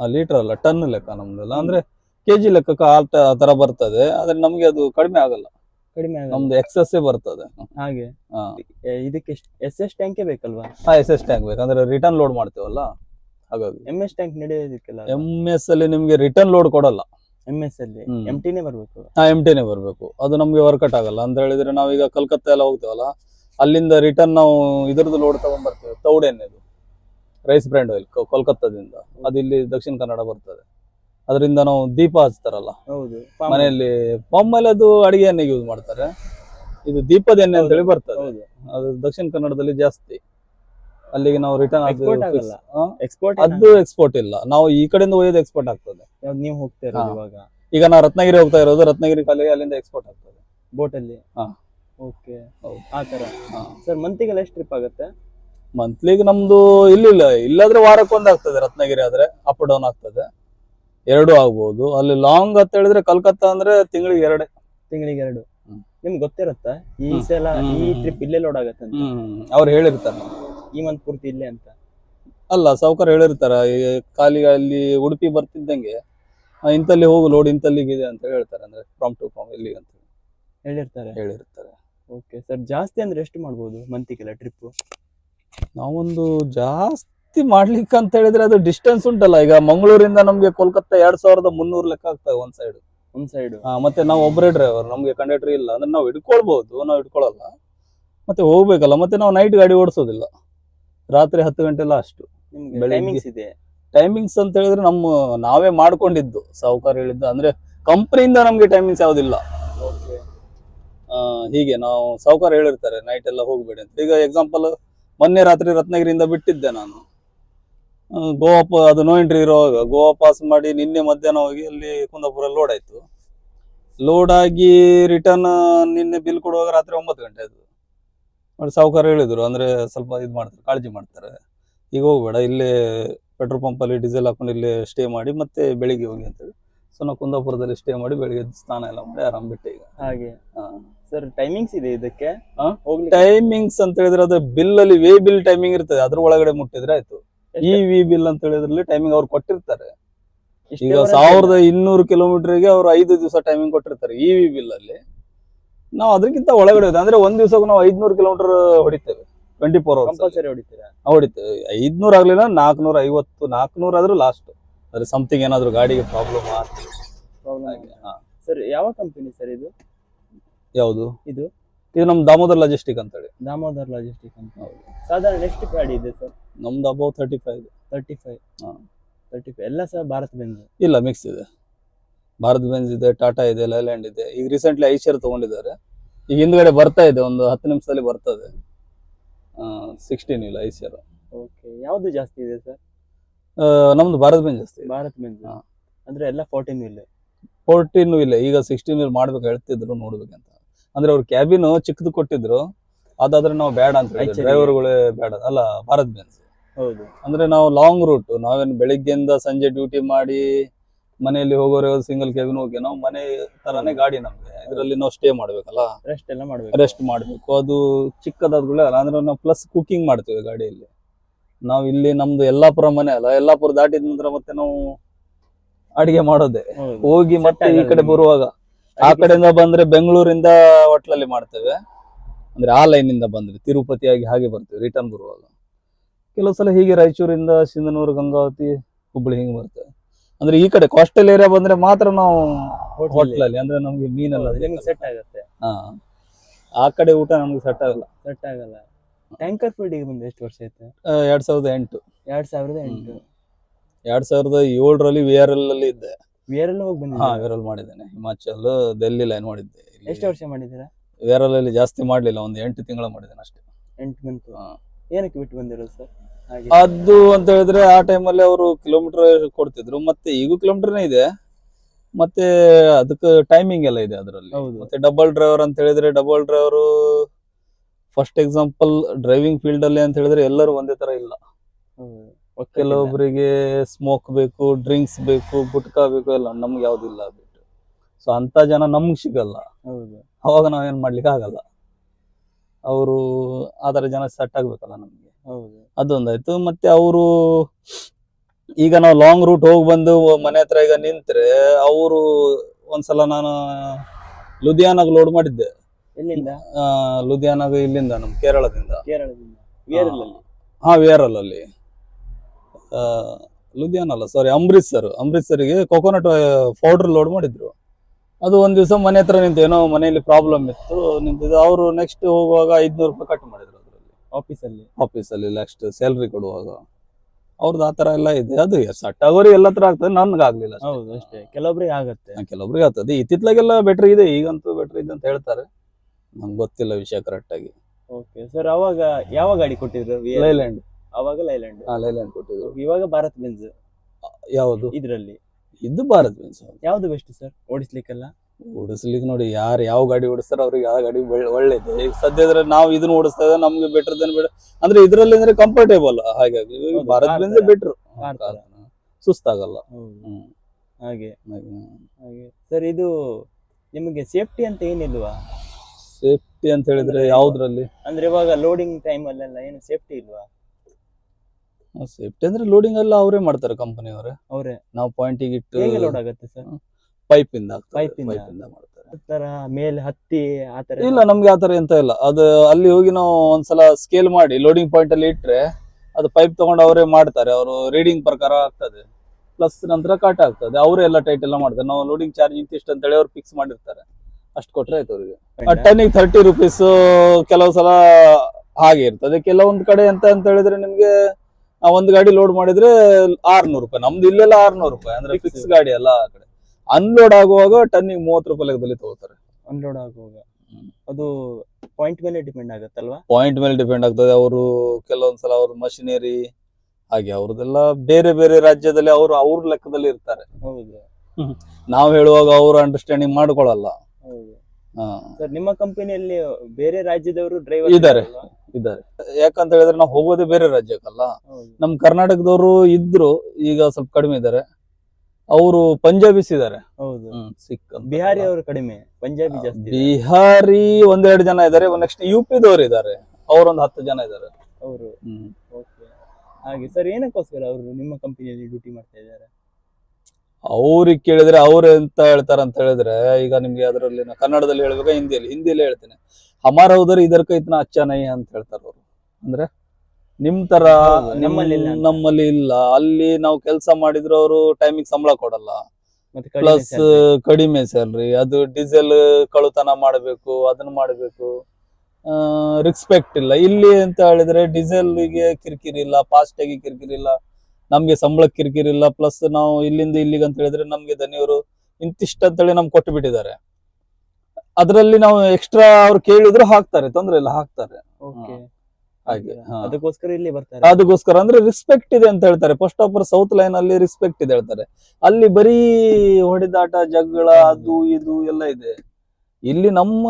[SPEAKER 1] ಲೀಟರ್ ಅಲ್ಲ ಟನ್ ಲೆಕ್ಕ ನಮ್ದೆಲ್ಲ. ಅಂದ್ರೆ ಕೆಜಿ ಲೆಕ್ಕಕ್ಕೆ ಆ ತರ ಬರ್ತದೆ ಆದ್ರೆ ನಮ್ಗೆ ಅದು ಕಡಿಮೆ ಆಗಲ್ಲ.
[SPEAKER 2] ಕಡಿಮೆ ಆಗಲ್ಲ.
[SPEAKER 1] ನಮ್ದು ಎಕ್ಸಸ್ಸೇ ಬರ್ತದೆ.
[SPEAKER 2] ಹಾಗೆ.
[SPEAKER 1] ಹಾ.
[SPEAKER 2] ಎ, ಇದಕ್ಕೆ ಎಸ್ ಎಸ್ ಟ್ಯಾಂಕೇ ಬೇಕಲ್ವಾ?
[SPEAKER 1] ಎಸ್ ಎಸ್ ಟ್ಯಾಂಕ್ ಬೇಕಂದ್ರೆ ರಿಟರ್ನ್ ಲೋಡ್ ಮಾಡ್ತೀವಲ್ಲ? ಹಾಗಾಗಿ.
[SPEAKER 2] ಎಂ ಎಸ್ ಟ್ಯಾಂಕ್ ನಡೆಯೋದಕ್ಕೆಲ್ಲ
[SPEAKER 1] ಎಂ ಎಸ್ ಅಲ್ಲಿ ನಿಮ್ಗೆ ರಿಟರ್ನ್ ಲೋಡ್ ಕೊಡಲ್ಲ.
[SPEAKER 2] ಎಂ ಎಸ್ ಅಲ್ಲಿ?
[SPEAKER 1] ಹ್ಮ್.
[SPEAKER 2] ಎಂ ಟಿನೇ ಬರ್ಬೇಕು.
[SPEAKER 1] ಹಾ ಎಂ ಟಿನೇ ಬರಬೇಕು. ಅದು ನಮ್ಗೆ ವರ್ಕೌಟ್ ಆಗಲ್ಲ. ಅಂತ ಹೇಳಿದ್ರೆ ನಾವೀಗ ಕಲ್ಕತ್ತಾ ಎಲ್ಲ ಹೋಗ್ತೇವಲ್ಲ? ಅಲ್ಲಿಂದ ರಿಟರ್ನ್ ನಾವು ಇದ್ರದ್ದು ಲೋಡ್ ತಗೊಂಡ್ ಬರ್ತೇವೆ ತೌಡ್ ಎಣ್ಣೆದು ರೈಸ್ ಬ್ರ್ಯಾಂಡ್ ಆಯಿಲ್ ಕೋಲ್ಕತ್ತಾದಿಂದ. ಅದು ಇಲ್ಲಿ ದಕ್ಷಿಣ ಕನ್ನಡ ಬರ್ತದೆ. ಅದರಿಂದ ನಾವು ದೀಪ ಹಚ್ತಾರಲ್ಲ.
[SPEAKER 2] ಹೌದು.
[SPEAKER 1] ಮನೆಯಲ್ಲಿ ಅಲ್ಲಿ ಅದು ಅಡಿಗೆ ಎಣ್ಣೆಗೆ ಯೂಸ್ ಮಾಡ್ತಾರೆ. ಇದು ದೀಪದ ಎಣ್ಣೆ ಅಂತ ಹೇಳಿ ಬರ್ತದೆ.
[SPEAKER 2] ಹೌದು.
[SPEAKER 1] ಅದು ದಕ್ಷಿಣ ಕನ್ನಡದಲ್ಲಿ ಜಾಸ್ತಿ. ಅಲ್ಲಿಗೆ ನಾವು ರಿಟರ್ನ್.
[SPEAKER 2] ಎಕ್ಸ್ಪೋರ್ಟ್
[SPEAKER 1] ಅದು ಎಕ್ಸ್ಪೋರ್ಟ್ ಇಲ್ಲ. ನಾವು ಈ ಕಡೆಯಿಂದ ಒಯ್ಯೋದು ಎಕ್ಸ್ಪೋರ್ಟ್ ಆಗ್ತದೆ.
[SPEAKER 2] ನೀವು
[SPEAKER 1] ಹೋಗ್ತೀರಾ
[SPEAKER 2] ಇವಾಗ?
[SPEAKER 1] ಈಗ ನಾವು ರತ್ನಗಿರಿ ಹೋಗ್ತಾ ಇರೋದು. ರತ್ನಗಿರಿ ಕಾಲೇಜ್ ಅಲ್ಲಿಂದ ಎಕ್ಸ್ಪೋರ್ಟ್ ಆಗ್ತದೆ.
[SPEAKER 2] ಬೋಟ್ ಅಲ್ಲಿ
[SPEAKER 1] ಹಾ.
[SPEAKER 2] ಓಕೆ. ಆ ತರ ಸರ್ ಮಂತಿಗೆಲ್ಲ ಎಷ್ಟು ಟ್ರಿಪ್ ಆಗುತ್ತೆ?
[SPEAKER 1] ಮಂತ್ಲಿಗೆ ನಮ್ದು ಇಲ್ಲಿಲ್ಲ. ಇಲ್ಲಾದ್ರೆ ವಾರಕ್ಕೊಂದು ಆಗ್ತದೆ. ರತ್ನಗಿರಿ ಆದ್ರೆ ಅಪ್ ಡೌನ್ ಆಗ್ತದೆ. ಎರಡು ಆಗ್ಬೋದು. ಅಲ್ಲಿ ಲಾಂಗ್ ಅಂತ ಹೇಳಿದ್ರೆ ಕಲ್ಕತ್ತಾ ಅಂದ್ರೆ ತಿಂಗಳಿಗೆ ಎರಡೇ.
[SPEAKER 2] ತಿಂಗಳಿಗೆ ಎರಡು. ನಿಮ್ಗೆ ಗೊತ್ತಿರುತ್ತಾ? ಈ ಸಲ ಈ ಟ್ರಿಪ್ ಇಲ್ಲೇ ಲೋಡ್ ಆಗತ್ತೆ ಅಂತ.
[SPEAKER 1] ಹ್ಮ್ ಅವ್ರು ಹೇಳಿರ್ತಾರೆ.
[SPEAKER 2] ಈ ಮಂತ್ ಪೂರ್ತಿ ಇಲ್ಲೇ ಅಂತ.
[SPEAKER 1] ಅಲ್ಲ ಸಾವುಕಾರ ಹೇಳಿರ್ತಾರ. ಈ ಖಾಲಿ ಅಲ್ಲಿ ಉಡುಪಿ ಬರ್ತಿದ್ದಂಗೆ ಆ, ಇಂತಲ್ಲಿ ಹೋಗು ಲೋಡ್ ಇಂತಲ್ಲಿಗಿದೆ ಅಂತ ಹೇಳ್ತಾರೆ. ಅಂದ್ರೆ ಫ್ರಮ್ ಟು ಫ್ರಮ್ ಇಲ್ಲಿ ಅಂತ
[SPEAKER 2] ಹೇಳಿರ್ತಾರೆ.
[SPEAKER 1] ಹೇಳಿರ್ತಾರೆ.
[SPEAKER 2] ಓಕೆ ಸರ್ ಜಾಸ್ತಿ ಅಂದ್ರೆ ಎಷ್ಟು ಮಾಡ್ಬೋದು ಮಂತಿಗೆಲ್ಲ ಟ್ರಿಪ್
[SPEAKER 1] ನಾವೊಂದು ಜಾಸ್ತಿ ಮಾಡ್ಲಿಕ್ಕೆ ಅಂತ ಹೇಳಿದ್ರೆ ಅದು ಡಿಸ್ಟೆನ್ಸ್ ಉಂಟಲ್ಲ. ಈಗ ಮಂಗಳೂರಿಂದ ನಮ್ಗೆ ಕೋಲ್ಕತ್ತಾ ಎರಡ್ ಸಾವಿರದ ಮುನ್ನೂರ್ ಲೆಕ್ಕ ಆಗ್ತದೆ ಒಂದ್ ಸೈಡ್
[SPEAKER 2] ಒಂದ್ ಸೈಡ್
[SPEAKER 1] ಮತ್ತೆ ನಾವು ಒಬ್ಬರೇ ಡ್ರೈವರ್ ನಮ್ಗೆ ಕಂಡಕ್ಟರ್ ಇಲ್ಲ. ಅಂದ್ರೆ ನಾವು ಇಟ್ಕೊಳ್ಬಹುದು ನಾವು ಹಿಡ್ಕೊಳಲ್ಲ. ಮತ್ತೆ ಹೋಗ್ಬೇಕಲ್ಲ ಮತ್ತೆ ನಾವು ನೈಟ್ ಗಾಡಿ ಓಡಿಸೋದಿಲ್ಲ. ರಾತ್ರಿ ಹತ್ತು ಗಂಟೆ ಲಾಸ್ಟ್
[SPEAKER 2] ನಿಮ್ಗೆ ಟೈಮಿಂಗ್ಸ್ ಇದೆ?
[SPEAKER 1] ಟೈಮಿಂಗ್ಸ್ ಅಂತ ಹೇಳಿದ್ರೆ ನಮ್ಮ ನಾವೇ ಮಾಡ್ಕೊಂಡಿದ್ದು. ಸಾಹುಕಾರ ಹೇಳಿದ್ದು ಅಂದ್ರೆ ಕಂಪ್ನಿಯಿಂದ ನಮ್ಗೆ ಟೈಮಿಂಗ್ಸ್ ಯಾವ್ದಿಲ್ಲ. ಹೀಗೆ ನಾವು ಸಾಹುಕಾರ ಹೇಳಿರ್ತಾರೆ ನೈಟ್ ಎಲ್ಲ ಹೋಗ್ಬೇಡಿ ಅಂತ. ಈಗ ಎಕ್ಸಾಂಪಲ್ ಮೊನ್ನೆ ರಾತ್ರಿ ರತ್ನಗಿರಿಯಿಂದ ಬಿಟ್ಟಿದ್ದೆ ನಾನು. ಗೋವಾ ಅದು ನೋ ಎಂಟ್ರಿ ಇರುವಾಗ ಗೋವಾ ಪಾಸ್ ಮಾಡಿ ನಿನ್ನೆ ಮಧ್ಯಾಹ್ನ ಹೋಗಿ ಅಲ್ಲಿ ಕುಂದಾಪುರ ಲೋಡ್ ಆಯ್ತು. ಲೋಡ್ ಆಗಿ ರಿಟರ್ನ್ ನಿನ್ನೆ ಬಿಲ್ ಕೊಡುವಾಗ ರಾತ್ರಿ ಒಂಬತ್ತು ಗಂಟೆ ಆಯ್ತು. ನೋಡಿ ಸಾವುಕಾರ ಹೇಳಿದ್ರು ಅಂದ್ರೆ ಸ್ವಲ್ಪ ಇದು ಮಾಡ್ತಾರೆ ಕಾಳಜಿ ಮಾಡ್ತಾರೆ. ಈಗ ಹೋಗ್ಬೇಡ ಇಲ್ಲೇ ಪೆಟ್ರೋಲ್ ಪಂಪಲ್ಲಿ ಡೀಸೆಲ್ ಹಾಕೊಂಡು ಇಲ್ಲೇ ಸ್ಟೇ ಮಾಡಿ ಮತ್ತೆ ಬೆಳಿಗ್ಗೆ ಹೋಗಿ ಅಂತೇಳಿ ಸೊ ನಾವು ಕುಂದಾಪುರದಲ್ಲಿ ಸ್ಟೇ ಮಾಡಿ ಬೆಳಿಗ್ಗೆ ಸ್ನಾನ ಎಲ್ಲ ಮಾಡಿ ಆರಾಮ್ ಬಿಟ್ಟೆ ಈಗ.
[SPEAKER 2] ಹಾಗೆ. ಸರ್ ಟೈಮಿಂಗ್ಸ್ ಇದೆ ಇದಕ್ಕೆ?
[SPEAKER 1] ಟೈಮಿಂಗ್ಸ್ ಅಂತ ಹೇಳಿದ್ರೆ ಅದು ಬಿಲ್ ಅಲ್ಲಿ ವೇ ಬಿಲ್ ಟೈಮಿಂಗ್ ಇರ್ತದೆ ಅದ್ರ ಒಳಗಡೆ ಮುಟ್ಟಿದ್ರೆ ಆಯ್ತು. ಇ ವಿ ಬಿಲ್ ಅಂತ ಹೇಳಿದ್ರಲ್ಲಿ ಟೈಮಿಂಗ್ ಅವ್ರು ಕೊಟ್ಟಿರ್ತಾರೆ. ಈಗ. ಸಾವಿರದ ಇನ್ನೂರು ಕಿಲೋಮೀಟರ್ಗೆ ಅವ್ರು ಐದು ದಿವಸ ಟೈಮಿಂಗ್ ಕೊಟ್ಟಿರ್ತಾರೆ ಇ ವಿ ಬಿಲ್ ಅಲ್ಲಿ. ನಾವು ಅದಕ್ಕಿಂತ ಒಳಗಡೆ ಅಂದ್ರೆ ಒಂದ್ ದಿವಸಕ್ಕೂ ನಾವು ಐದ್ನೂರು ಕಿಲೋಮೀಟರ್ ಹೊಡಿತೇವೆ ಟ್ವೆಂಟಿ ಫೋರ್ ಅವರ್ಸ್
[SPEAKER 2] ಕಂಪಲ್ಸರಿ ಹೊಡಿತೀರಾ?
[SPEAKER 1] ಹೊಡಿತೇವೆ. ಐದ್ನೂರ ಆಗ್ಲಿಲ್ಲ ನಾಲ್ಕನೂರ ಐವತ್ತು ನಾಲ್ಕನೂರ ಆದ್ರೂ ಲಾಸ್ಟ್ ಅದ್ರ ಸಮಥಿಂಗ್ ಏನಾದ್ರು ಗಾಡಿಗೆ ಪ್ರಾಬ್ಲಮ್
[SPEAKER 2] ಪ್ರಾಬ್ಲಮ್ ಸರ್ ಯಾವ ಕಂಪನಿ ಸರ್ ಇದು?
[SPEAKER 1] ಯಾವುದು?
[SPEAKER 2] ಇದು?
[SPEAKER 1] ಇದು ನಮ್ ದಾಮೋದರ್ ಲಾಜಿಸ್ಟಿಕ್ ಅಂತ ಹೇಳಿ
[SPEAKER 2] ದಾಮೋದರ್ ಲಾಜಿಸ್ಟಿಕ್ ಅಂತ. ಸಾಧಾರಣ ಎಷ್ಟು ಗಾಡಿ ಇದೆ ಸರ್?
[SPEAKER 1] ನಮ್ದು above thirty five
[SPEAKER 2] thirty five
[SPEAKER 1] ಹಾ.
[SPEAKER 2] ತರ್ಟಿ ಫೈವ್ ಎಲ್ಲ ಸರ್ ಭಾರತ್ ಬೆಂಜ್
[SPEAKER 1] ಇಲ್ಲ ಮಿಕ್ಸ್ ಇದೆ. ಭಾರತ್ ಬೆಂಜ್ ಇದೆ ಟಾಟಾ ಇದೆ ಲೈಲ್ಯಾಂಡ್ ಇದೆ. ಈಗ ರೀಸೆಂಟ್ಲಿ ಐಶರ್ ತಗೊಂಡಿದ್ದಾರೆ. ಈಗ ಹಿಂದ್ಗಡೆ ಬರ್ತಾ ಇದೆ ಒಂದು ಹತ್ತು ನಿಮಿಷದಲ್ಲಿ ಬರ್ತದೆ. ಸಿಕ್ಸ್ಟೀನ್ ಇಲ್ಲ ಐಶರ್
[SPEAKER 2] ಓಕೆ ಯಾವುದು ಜಾಸ್ತಿ ಇದೆ ಸರ್?
[SPEAKER 1] ನಮ್ದು ಭಾರತ್ ಬೆಂಜ್ ಜಾಸ್ತಿ
[SPEAKER 2] ಭಾರತ್ ಬೆಂಜ್. ಅಂದ್ರೆ ಎಲ್ಲ ಫೋರ್ಟೀನ್ ಇಲ್ಲ
[SPEAKER 1] ಫೋರ್ಟೀನು ಇಲ್ಲ ಈಗ ಸಿಕ್ಸ್ಟೀನ್ ಮಾಡ್ಬೇಕು ಹೇಳ್ತಿದ್ರು ನೋಡ್ಬೇಕಂತ ಅಂದ್ರೆ ಅವ್ರು ಕ್ಯಾಬಿನ್ ಚಿಕ್ಕದು ಕೊಟ್ಟಿದ್ರು. ಅದಾದ್ರೆ ನಾವು ಬೇಡ ಅಂತ. ಡ್ರೈವರ್ಗಳೇ ಬೇಡ. ಅಲ್ಲ ಭಾರತ್ ಬೆನ್ಸ್
[SPEAKER 2] ಹೌದು.
[SPEAKER 1] ಅಂದ್ರೆ ನಾವು ಲಾಂಗ್ ರೂಟ್ ನಾವೇನು ಬೆಳಿಗ್ಗೆಯಿಂದ ಸಂಜೆ ಡ್ಯೂಟಿ ಮಾಡಿ ಮನೆಯಲ್ಲಿ ಹೋಗೋರು ಸಿಂಗಲ್ ಕ್ಯಾಬಿನ್ ಹೋಗಿ ನಾವು ಮನೆ ತರಾನೇ ಗಾಡಿ ನಮ್ಗೆ. ಇದರಲ್ಲಿ ನಾವು ಸ್ಟೇ ಮಾಡ್ಬೇಕಲ್ಲ?
[SPEAKER 2] ರೆಸ್ಟ್ ಎಲ್ಲ ಮಾಡ್ಬೇಕು.
[SPEAKER 1] ರೆಸ್ಟ್ ಮಾಡ್ಬೇಕು. ಅದು ಚಿಕ್ಕದಾದ್ಗಳೇ ಅಲ್ಲ ಅಂದ್ರೆ ನಾವು ಪ್ಲಸ್ ಕುಕಿಂಗ್ ಮಾಡ್ತೇವೆ ಗಾಡಿಯಲ್ಲಿ. ನಾವು ಇಲ್ಲಿ ನಮ್ದು ಯಲ್ಲಾಪುರ ಮನೆ ಅಲ್ಲ ಯಲ್ಲಾಪುರ ದಾಟಿದ ನಂತರ ಮತ್ತೆ ನಾವು ಅಡಿಗೆ ಮಾಡೋದೆ. ಹೋಗಿ ಮತ್ತೆ ಈ ಕಡೆ ಬರುವಾಗ. ಆ ಕಡೆಯಿಂದ ಬಂದ್ರೆ ಬೆಂಗಳೂರಿಂದ ಹೋಟ್ಲಲ್ಲಿ ಮಾಡ್ತೇವೆ. ಅಂದ್ರೆ ಆ ಲೈನ್ ಇಂದ ಬಂದ್ರೆ ತಿರುಪತಿಯಾಗಿ ಹಾಗೆ ಬರ್ತೇವೆ ರಿಟರ್ನ್ ಬರುವಾಗ. ಕೆಲವು ಸಲ ಹೀಗೆ ರಾಯಚೂರಿಂದ ಸಿಂಧನೂರು ಗಂಗಾವತಿ ಹುಬ್ಬಳ್ಳಿ ಹಿಂಗೆ ಬರ್ತೇವೆ. ಅಂದ್ರೆ ಈ ಕಡೆ ಕೋಸ್ಟಲ್ ಏರಿಯಾ ಬಂದ್ರೆ ಮಾತ್ರ ನಾವು. ಹೋಟ್ಲಲ್ಲಿ ಅಂದ್ರೆ ನಮ್ಗೆ ಮೀನೆಲ್ಲ
[SPEAKER 2] ಸೆಟ್ ಆಗುತ್ತೆ.
[SPEAKER 1] ಹಾ. ಆ ಕಡೆ ಊಟ ನಮ್ಗೆ ಸೆಟ್ ಆಗಲ್ಲ.
[SPEAKER 2] ಸೆಟ್ ಆಗಲ್ಲ. ಟ್ಯಾಂಕರ್ ಫೀಲ್ಡಿಗೆ ಬಂದು ಎಷ್ಟು ವರ್ಷ ಆಯ್ತು?
[SPEAKER 1] ಎರಡ್ ಸಾವಿರದ ಎಂಟು.
[SPEAKER 2] ಎರಡ್ ಸಾವಿರದ ಎಂಟು.
[SPEAKER 1] ಎರಡ್ ಸಾವಿರದ ಏಳರಲ್ಲಿ ವಿ ಆರ್ ಎಲ್ ಅಲ್ಲಿ ಇದ್ದೆ.
[SPEAKER 2] ಬೇರೆಲ್ಲ ಹೋಗಿ
[SPEAKER 1] ಹಾ
[SPEAKER 2] ಬಂದಿದ್ದೀರಾ
[SPEAKER 1] ಮಾಡಿದ್ದೇನೆ. ಹಿಮಾಚಲ್ ಡೆಲ್ಲಿ ಲೈನ್ ಮಾಡಿದ್ದೆ.
[SPEAKER 2] ಎಷ್ಟು ವರ್ಷ ಮಾಡಿದ್ದೀರಾ?
[SPEAKER 1] ವೇರಲ್ ಅಲ್ಲಿ ಜಾಸ್ತಿ ಮಾಡ್ಲಿಲ್ಲ ಒಂದು ಎಂಟು ತಿಂಗಳ ಮಾಡಿದ್ದೇನೆ ಅಷ್ಟೇ.
[SPEAKER 2] ಎಂಟು ಮಂತ್
[SPEAKER 1] ಹಾ.
[SPEAKER 2] ಏನಕ್ಕೆ ಬಿಟ್ಟು ಬಂದಿರೋದು ಸರ್ ಹಾಗೆ.
[SPEAKER 1] ಅದು ಅಂತ ಹೇಳಿದ್ರೆ ಆ ಟೈಮಲ್ಲಿ ಅವರು ಕಿಲೋಮೀಟರ್ ಕೊಡ್ತಿದ್ರು. ಮತ್ತೆ ಈಗೂ ಕಿಲೋಮೀಟರ್ನೇ ಇದೆ. ಮತ್ತೆ ಅದಕ್ಕೆ ಟೈಮಿಂಗ್ ಎಲ್ಲ ಇದೆ ಅದರಲ್ಲಿ.
[SPEAKER 2] ಹೌದು.
[SPEAKER 1] ಮತ್ತೆ ಡಬಲ್ ಡ್ರೈವರ್ ಅಂತ ಹೇಳಿದ್ರೆ double driver first example driving field ಅಲ್ಲಿ ಅಂತ ಹೇಳಿದ್ರೆ ಎಲ್ಲರೂ ಒಂದೇ ತರ ಇಲ್ಲ.
[SPEAKER 2] ಹೌದು.
[SPEAKER 1] ಕೆಲವೊಬ್ಬರಿಗೆ ಸ್ಮೋಕ್ ಬೇಕು ಡ್ರಿಂಕ್ಸ್ ಬೇಕು ಗುಟ್ಕಾ ಬೇಕು ಎಲ್ಲ ನಮ್ಗೆ ಯಾವ್ದಿಲ್ಲ ಬಿಟ್ಟು ಸೊ ಅಂತ ಜನ ನಮ್ಗೆ ಸಿಗಲ್ಲ.
[SPEAKER 2] ಹೌದು.
[SPEAKER 1] ಅವಾಗ ಏನ್ ಮಾಡ್ಲಿಕ್ಕೆ ಆಗಲ್ಲ. ಅವರು ಆ ಥರ ಜನ ಸೆಟ್ ಆಗ್ಬೇಕಲ್ಲ ನಮ್ಗೆ.
[SPEAKER 2] ಹೌದು.
[SPEAKER 1] ಅದೊಂದಾಯ್ತು. ಮತ್ತೆ ಅವರು ಈಗ ನಾವು ಲಾಂಗ್ ರೂಟ್ ಹೋಗಿ ಬಂದು ಮನೆ ಹತ್ರ ಈಗ ನಿಂತ್ರೆ ಅವರು ಒಂದ್ಸಲ ನಾನು ಲುಧಿಯಾನಾಗ ಲೋಡ್ ಮಾಡಿದ್ದೆ.
[SPEAKER 2] ಎಲ್ಲಿಂದ?
[SPEAKER 1] ಲುಧಿಯಾನಾಗ ಇಲ್ಲಿಂದ ನಮ್ ಕೇರಳದಿಂದ.
[SPEAKER 2] ಕೇರಳದಿಂದ. ವೇರಲಲ್ಲಿ
[SPEAKER 1] ಹಾ ವೇರಲ್ ಅಲ್ಲಿ ಲುಧಿಯಾನ ಅಲ್ಲ ಸಾರಿ ಅಮೃತ್ಸರ್ ಅಮೃತ್ಸರಿಗೆ ಕೊಕೊನಟ್ ಪೌಡರ್ ಲೋಡ್ ಮಾಡಿದ್ರು. ಅದು ಒಂದ್ ದಿವಸ ಮನೆ ಹತ್ರ ನಿಂತು ಏನೋ ಮನೆಯಲ್ಲಿ ಪ್ರಾಬ್ಲಮ್ ಇತ್ತು ನಿಂತಿದ್ದು. ಅವರು ನೆಕ್ಸ್ಟ್ ಹೋಗುವಾಗ ಐದ್ನೂರು ರೂಪಾಯಿ ಕಟ್ ಮಾಡಿದ್ರು ಅದರಲ್ಲಿ.
[SPEAKER 2] ಆಫೀಸಲ್ಲಿ
[SPEAKER 1] ಆಫೀಸಲ್ಲಿ ನೆಕ್ಸ್ಟ್ ಸ್ಯಾಲ್ರಿ ಕೊಡುವಾಗ. ಅವ್ರದ್ದು ಆ ತರ ಎಲ್ಲ ಇದೆ. ಅದು ಸಟ್ ಅವರು ಎಲ್ಲ ತರ ಆಗ್ತದೆ ನನ್ಗೆ ಆಗ್ಲಿಲ್ಲ ಅಷ್ಟೇ.
[SPEAKER 2] ಹೌದು ಅಷ್ಟೇ. ಕೆಲವೊಬ್ರಿಗೆ ಆಗತ್ತೆ.
[SPEAKER 1] ಕೆಲವೊಬ್ಬರಿಗೆ ಕೆಲವೊಬ್ರಿಗೆ ಆಗ್ತದೆ. ಇತ್ತಿತ್ಲಾಗೆಲ್ಲ ಬೆಟ್ರ್ ಇದೆ ಈಗಂತೂ ಬೆಟ್ರ್ ಇದೆ ಅಂತ ಹೇಳ್ತಾರೆ. ನಂಗೆ ಗೊತ್ತಿಲ್ಲ ವಿಷಯ ಕರೆಕ್ಟ್ ಆಗಿ.
[SPEAKER 2] ಓಕೆ ಸರ್ ಅವಾಗ ಯಾವ ಗಾಡಿ ಕೊಟ್ಟಿದ್ರು?
[SPEAKER 1] ಲೈಲ್ಯಾಂಡ್
[SPEAKER 2] ಅವಾಗ ಲೈಲ್ಯಾಂಡ್
[SPEAKER 1] ಲೈಲ್ಯಾಂಡ್ ಕೊಟ್ಟಿದ್ರು.
[SPEAKER 2] ಇವಾಗ ಭಾರತ್ ಬೆಂಜ್
[SPEAKER 1] ಯಾವುದು?
[SPEAKER 2] ಇದ್ರಲ್ಲಿ.
[SPEAKER 1] ಇದು ಭಾರತ್ ಬೆನ್ಸ್
[SPEAKER 2] ಯಾವ್ದು ಬೆಸ್ಟ್ ಸರ್ ಓಡಿಸ್ಲಿಕ್ಕೆಲ್ಲ?
[SPEAKER 1] ಓಡಿಸ್ಲಿಕ್ಕೆ ನೋಡಿ ಯಾರು ಯಾವ ಗಾಡಿ ಓಡಿಸ್ತಾರೋ ಅವ್ರಿಗೆ ಯಾವ ಗಾಡಿ ಒಳ್ಳೆ- ಒಳ್ಳೇದು. ಈಗ ಸದ್ಯದ್ರೆ ನಾವು ಇದನ್ನ ಓಡಿಸ್ತಾ ಇದ್ರೆ ನಮ್ಗೆ ಬೆಟರ್ ದನ್ ಬೇಡ ಅಂದ್ರೆ ಇದ್ರಲ್ಲಿ ಅಂದ್ರೆ ಕಂಫರ್ಟೇಬಲ್ ಹಾಗಾಗಿ ಭಾರತ್
[SPEAKER 2] ಬೆಂಜ್
[SPEAKER 1] ಬೆನ್ಸ್. ಬೆಟ್ರು ಸುಸ್ತಾಗಲ್ಲ.
[SPEAKER 2] ಹಾಗೆ. ಹಾಗೆ. ಸರ್ ಇದು ನಿಮಗೆ ಸೇಫ್ಟಿ ಅಂತ ಏನಿಲ್ವಾ?
[SPEAKER 1] ಸೇಫ್ಟಿ ಅಂತ ಹೇಳಿದ್ರೆ ಯಾವ್ದ್ರಲ್ಲಿ?
[SPEAKER 2] ಅಂದ್ರೆ ಇವಾಗ ಲೋಡಿಂಗ್ ಟೈಮ್ ಅಲ್ಲೆಲ್ಲ ಏನು ಸೇಫ್ಟಿ ಇಲ್ವಾ?
[SPEAKER 1] ಸೇಫ್ಟಿ ಅಂದ್ರೆ ಲೋಡಿಂಗ್ ಎಲ್ಲ ಅವರೇ ಮಾಡ್ತಾರೆ ಕಂಪನಿ ಅವರೇ.
[SPEAKER 2] ಅವರೇ.
[SPEAKER 1] ನಾವು ಪಾಯಿಂಟ್ ಇಟ್ಟು
[SPEAKER 2] ಹೇಗೆ ಲೋಡ್ ಆಗುತ್ತೆ ಸರ್?
[SPEAKER 1] ಪೈಪ್ ಇಂದ ಪೈಪ್ ಇಂದ. ಮಾಡ್ತಾರೆ.
[SPEAKER 2] ತರ ಮೇಲೆ ಹತ್ತಿ ಆತರ
[SPEAKER 1] ಇಲ್ಲ ನಮ್ಗೆ ಆತರ ಎಂತ ಇಲ್ಲ. ಅದು ಅಲ್ಲಿ ಹೋಗಿ ನಾವು ಒಂದ್ಸಲ ಸ್ಕೇಲ್ ಮಾಡಿ ಲೋಡಿಂಗ್ ಪಾಯಿಂಟ್ ಅಲ್ಲಿ ಇಟ್ರೆ ಅದು ಪೈಪ್ ತಗೊಂಡು ಅವರೇ ಮಾಡ್ತಾರೆ. ಅವರು ರೀಡಿಂಗ್ ಪ್ರಕಾರ ಆಗ್ತದೆ. ಪ್ಲಸ್ ನಂತರ ಕಟ್ ಆಗ್ತದೆ. ಅವರೇ ಎಲ್ಲ ಟೈಟ್ ಎಲ್ಲ ಮಾಡ್ತಾರೆ. ನಾವು ಲೋಡಿಂಗ್ ಚಾರ್ಜ್ ಇಂತಿಷ್ಟು ಅಂತ ಹೇಳಿ ಅವ್ರು ಫಿಕ್ಸ್ ಮಾಡಿರ್ತಾರೆ. ಅಷ್ಟು ಕೊಟ್ರೆ ಆಯ್ತು ಅವ್ರಿಗೆ. ಟನ್ನಿಗೆ ತರ್ಟಿ ರುಪೀಸ್ ಕೆಲವು ಸಲ ಹಾಗೆ ಇರ್ತದೆ. ಕೆಲವೊಂದು ಕಡೆ ಎಂತ ಅಂತ ಹೇಳಿದ್ರೆ ನಿಮ್ಗೆ ಒಂದು ಗಾಡಿ ಲೋಡ್ ಮಾಡಿದ್ರೆ ಆರ್ನೂರು ರೂಪಾಯಿ. ನಮ್ದು ಇಲ್ಲೆಲ್ಲ ಆರ್ನೂರು ರೂಪಾಯಿ. ಅಂದ್ರೆ ಫಿಕ್ಸ್ ಗಾಡಿ ಎಲ್ಲ ಆ ಕಡೆ. ಅನ್ಲೋಡ್ ಆಗುವಾಗ ಟನ್ನಿಗೆ ಮೂವತ್ತು ರೂಪಾಯಿ ಲೆಕ್ಕದಲ್ಲಿ ತಗೋತಾರೆ.
[SPEAKER 2] ಅನ್ಲೋಡ್ ಆಗುವಾಗ. ಅದು ಪಾಯಿಂಟ್ ಮೇಲೆ ಡಿಪೆಂಡ್ ಆಗುತ್ತಲ್ವಾ?
[SPEAKER 1] ಪಾಯಿಂಟ್ ಮೇಲೆ ಡಿಪೆಂಡ್ ಆಗ್ತದೆ. ಅವರು ಕೆಲವೊಂದ್ಸಲ ಅವ್ರ ಮಷಿನರಿ ಹಾಗೆ ಅವ್ರದೆಲ್ಲ ಬೇರೆ ಬೇರೆ ರಾಜ್ಯದಲ್ಲಿ ಅವರು ಅವ್ರ ಲೆಕ್ಕದಲ್ಲಿ ಇರ್ತಾರೆ.
[SPEAKER 2] ಹೌದು.
[SPEAKER 1] ನಾವು ಹೇಳುವಾಗ ಅವರು ಅಂಡರ್ಸ್ಟ್ಯಾಂಡಿಂಗ್ ಮಾಡ್ಕೊಳಲ್ಲ
[SPEAKER 2] ಹೌದು. ಸರ್ ನಿಮ್ಮ ಕಂಪನಿಯಲ್ಲಿ ಬೇರೆ ರಾಜ್ಯದವರು ಡ್ರೈವರ್
[SPEAKER 1] ಇದ್ದಾರೆ. ಇದ್ದಾರೆ. ಯಾಕಂತ ಹೇಳಿದ್ರೆ ನಾವು ಹೋಗೋದೇ ಬೇರೆ ರಾಜ್ಯಕ್ಕಲ್ಲ. ನಮ್ ಕರ್ನಾಟಕದವರು ಇದ್ರು ಈಗ ಸ್ವಲ್ಪ ಕಡಿಮೆ ಇದ್ದಾರೆ. ಅವರು ಪಂಜಾಬಿಸ್ ಇದ್ದಾರೆ
[SPEAKER 2] ಹೌದು
[SPEAKER 1] ಸಿಕ್
[SPEAKER 2] ಬಿಹಾರಿ ಅವರು ಕಡಿಮೆ ಪಂಜಾಬಿ ಜಾಸ್ತಿ
[SPEAKER 1] ಬಿಹಾರಿ ಒಂದೆರಡು ಜನ ಇದ್ದಾರೆ ನೆಕ್ಸ್ಟ್ ಯು ಪಿದವರು ಇದ್ದಾರೆ. ಅವ್ರೊಂದು ಹತ್ತು ಜನ ಇದ್ದಾರೆ.
[SPEAKER 2] ಅವರು. ಹಾಗೆ ಸರ್ ಏನಕ್ಕೋಸ್ಕರ ಅವರು ನಿಮ್ಮ ಕಂಪನಿಯಲ್ಲಿ ಡ್ಯೂಟಿ ಮಾಡ್ತಾ ಇದ್ದಾರೆ?
[SPEAKER 1] ಅವ್ರಿಗೆ ಕೇಳಿದ್ರೆ ಅವ್ರು ಎಂತ ಹೇಳ್ತಾರ ಅಂತ ಹೇಳಿದ್ರೆ ಈಗ ನಿಮ್ಗೆ ಅದರಲ್ಲಿ ಕನ್ನಡದಲ್ಲಿ ಹೇಳ್ಬೇಕಾ ಹಿಂದಿಯಲ್ಲಿ ಹಿಂದಿಯಲ್ಲಿ ಹೇಳ್ತೇನೆ. ಹಮಾರ ಹೌದರ್ ಇದರ ಕೈತನ ಅಚ್ಚ ನೈ ಅಂತ ಹೇಳ್ತಾರ ಅವರು. ಅಂದ್ರೆ ನಿಮ್ ತರ
[SPEAKER 2] ನಮ್ಮಲ್ಲಿ ಇಲ್ಲ
[SPEAKER 1] ನಮ್ಮಲ್ಲಿ ಇಲ್ಲ. ಅಲ್ಲಿ ನಾವು ಕೆಲಸ ಮಾಡಿದ್ರು ಅವರು ಟೈಮಿಗೆ ಸಂಬಳ ಕೊಡಲ್ಲ. ಪ್ಲಸ್ ಕಡಿಮೆ ಸ್ಯಾಲ್ರಿ ಅದು ಡೀಸೆಲ್ ಕಳುತನ ಮಾಡಬೇಕು ಅದನ್ನ ಮಾಡಬೇಕು. ರಿಸ್ಪೆಕ್ಟ್ ಇಲ್ಲ. ಇಲ್ಲಿ ಅಂತ ಹೇಳಿದ್ರೆ ಡೀಸೆಲ್ಗೆ ಕಿರಿಕಿರಿ ಇಲ್ಲ ಫಾಸ್ಟ್ ಆಗಿ ಕಿರಿಕಿರಿ ಇಲ್ಲ. ನಮ್ಗೆ ಸಂಬಳ ಕಿರಿಕಿರಿ ಇಲ್ಲ ಪ್ಲಸ್ ನಾವು ಇಲ್ಲಿಂದ ಇಲ್ಲಿಗೆ ಅಂತ ಹೇಳಿದ್ರೆ ನಮ್ಗೆ ದನಿಯವರು ಇಂತಿಷ್ಟ ಅಂತೇಳಿ ನಮ್ಗೆ ಕೊಟ್ಟು ಬಿಟ್ಟಿದ್ದಾರೆ ಅದರಲ್ಲಿ ನಾವು ಎಕ್ಸ್ಟ್ರಾ ಅವ್ರು ಕೇಳಿದ್ರು ಹಾಕ್ತಾರೆ ತೊಂದ್ರೆ ಇಲ್ಲ ಹಾಕ್ತಾರೆ. ಹಾಗೆ
[SPEAKER 2] ಅದಕ್ಕೋಸ್ಕರ ಇಲ್ಲಿ ಬರ್ತಾರೆ.
[SPEAKER 1] ಅದಕ್ಕೋಸ್ಕರ ಅಂದ್ರೆ ರಿಸ್ಪೆಕ್ಟ್ ಇದೆ ಅಂತ ಹೇಳ್ತಾರೆ. First of all south line ಅಲ್ಲಿ ರಿಸ್ಪೆಕ್ಟ್ ಇದೆ ಹೇಳ್ತಾರೆ. ಅಲ್ಲಿ ಬರೀ ಹೊಡೆದಾಟ ಜಗಳ ಅದು ಇದು ಎಲ್ಲ ಇದೆ. ಇಲ್ಲಿ ನಮ್ಮ